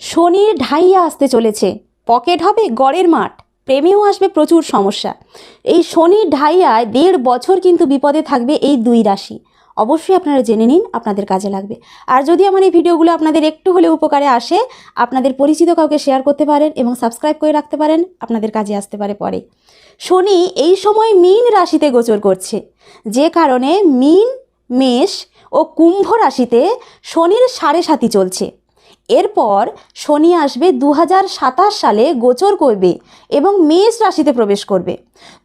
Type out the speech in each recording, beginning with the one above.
শনির ঢাইয়া আসতে চলেছে। পকেট হবে গড়ের মাঠ। প্রেমেও আসবে প্রচুর সমস্যা। এই শনির ঢাইয়ায় দেড় বছর কিন্তু বিপদে থাকবে এই দুই রাশি। অবশ্যই আপনারা জেনে নিন, আপনাদের কাজে লাগবে। আর যদি আমার এই ভিডিওগুলো আপনাদের একটু হলে উপকারে আসে, আপনাদের পরিচিত কাউকে শেয়ার করতে পারেন এবং সাবস্ক্রাইব করে রাখতে পারেন, আপনাদের কাজে আসতে পারে পরে। শনি এই সময় মীন রাশিতে গোচর করছে। যে কারণে মীন, মেষ ও কুম্ভ রাশিতে শনির সাড়ে সাতি চলছে। এরপর শনি আসবে দু হাজার সাতাশ সালে গোচর করবে এবং মেষ রাশিতে প্রবেশ করবে।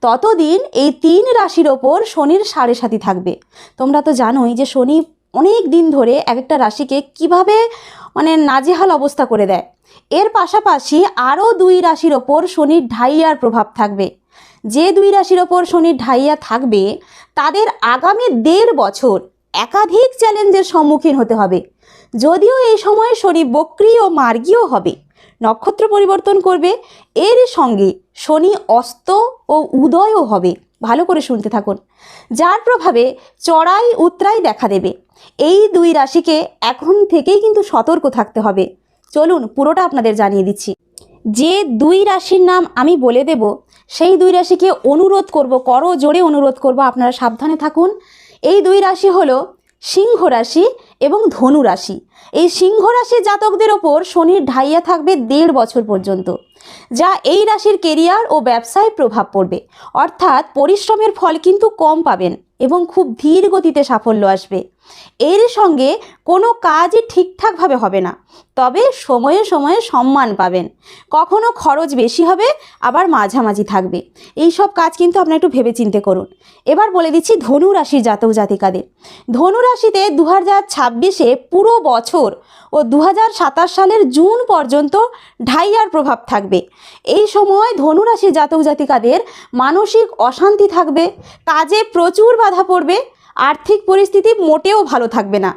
ততদিন এই তিন রাশির ওপর শনির সাড়ে সাতি থাকবে। তোমরা তো জানোই যে শনি অনেক দিন ধরে এক একটা রাশিকে কীভাবে মানে নাজেহাল অবস্থা করে দেয়। এর পাশাপাশি আরও দুই রাশির ওপর শনির ঢাইয়ার প্রভাব থাকবে। যে দুই রাশির ওপর শনির ঢাইয়া থাকবে, তাদের আগামী দেড় বছর একাধিক চ্যালেঞ্জের সম্মুখীন হতে হবে। যদিও এই সময় শনি বক্রি ও মার্গীয় হবে। নক্ষত্র পরিবর্তন করবে। এর সঙ্গে শনি অস্ত ও উদয়ও হবে। ভালো করে শুনতে থাকুন। যার প্রভাবে চড়াই উতরাই দেখা দেবে। এই দুই রাশিকে এখন থেকেই কিন্তু সতর্ক থাকতে হবে। চলুন পুরোটা আপনাদের জানিয়ে দিচ্ছি। যে দুই রাশির নাম আমি বলে দেব, সেই দুই রাশিকে অনুরোধ করব করো জোরে অনুরোধ করব, আপনারা সাবধানে থাকুন। এই দুই রাশি হলো সিংহ রাশি এবং ধনু রাশি। এই সিংহ রাশির জাতকদের ওপর শনির ঢাইয়া থাকবে দেড় বছর পর্যন্ত, যা এই রাশির কেরিয়ার ও ব্যবসায় প্রভাব পড়বে। অর্থাৎ পরিশ্রমের ফল কিন্তু কম পাবেন এবং খুব ধীর গতিতে সাফল্য আসবে। এর সঙ্গে কোনো কাজই ঠিকঠাকভাবে হবে না, তবে সময়ে সময়ে সম্মান পাবেন। কখনো খরচ বেশি হবে, আবার মাঝামাঝি থাকবে। এই সব কাজ কিন্তু আপনারা একটু ভেবে চিন্তে করুন। এবার বলে দিচ্ছি ধনু রাশির জাতক জাতিকাদের। ধনু রাশিতে দু হাজার ছাব্বিশে পুরো বছর ও দু হাজার সাতাশ সালের জুন পর্যন্ত ঢাইয়ার প্রভাব থাকবে। এই সময় ধনুরাশি জাতক জাতিকাদের মানসিক অশান্তি থাকবে, কাজে প্রচুর বাধা পড়বে, আর্থিক পরিস্থিতি মোটেও ভালো থাকবে না।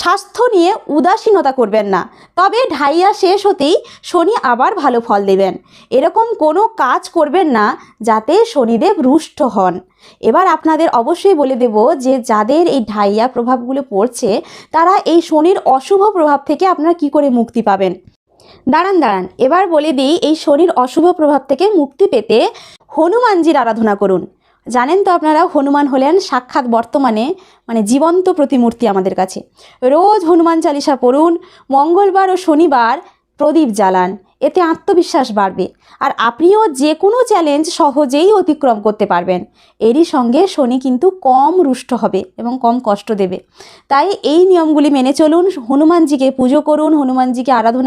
স্বাস্থ্য নিয়ে উদাসীনতা করবেন না। তবে ঢাইয়া শেষ হতেই শনি আবার ভালো ফল দেবেন। এরকম কোনো কাজ করবেন না যাতে শনিদেব রুষ্ট হন। এবার আপনাদের অবশ্যই বলে দেব যে যাদের এই ঢাইয়া প্রভাবগুলো পড়ছে, তারা এই শনির অশুভ প্রভাব থেকে আপনারা কি করে মুক্তি পাবেন? দাঁড়ান দাঁড়ান, এবার বলে দিই এই শনির অশুভ প্রভাব থেকে মুক্তি পেতে হনুমানজির আরাধনা করুন। জানেন তো আপনারা, হনুমান হলেন সাক্ষাৎ বর্তমানে মানে জীবন্ত প্রতিমূর্তি আমাদের কাছে। রোজ হনুমান চালিসা পড়ুন, মঙ্গলবার ও শনিবার প্রদীপ জ্বালান, এতে আত্মবিশ্বাস বাড়বে। আর আপনিও যে কোনো চ্যালেঞ্জ সহজেই অতিক্রম করতে পারবেন। এরই সঙ্গে শনি কিন্তু কম রুষ্ট হবে এবং কম কষ্ট দেবে। তাই এই নিয়মগুলি মেনে চলুন, হনুমানজিকে পুজো করুন, হনুমানজিকে আরাধনা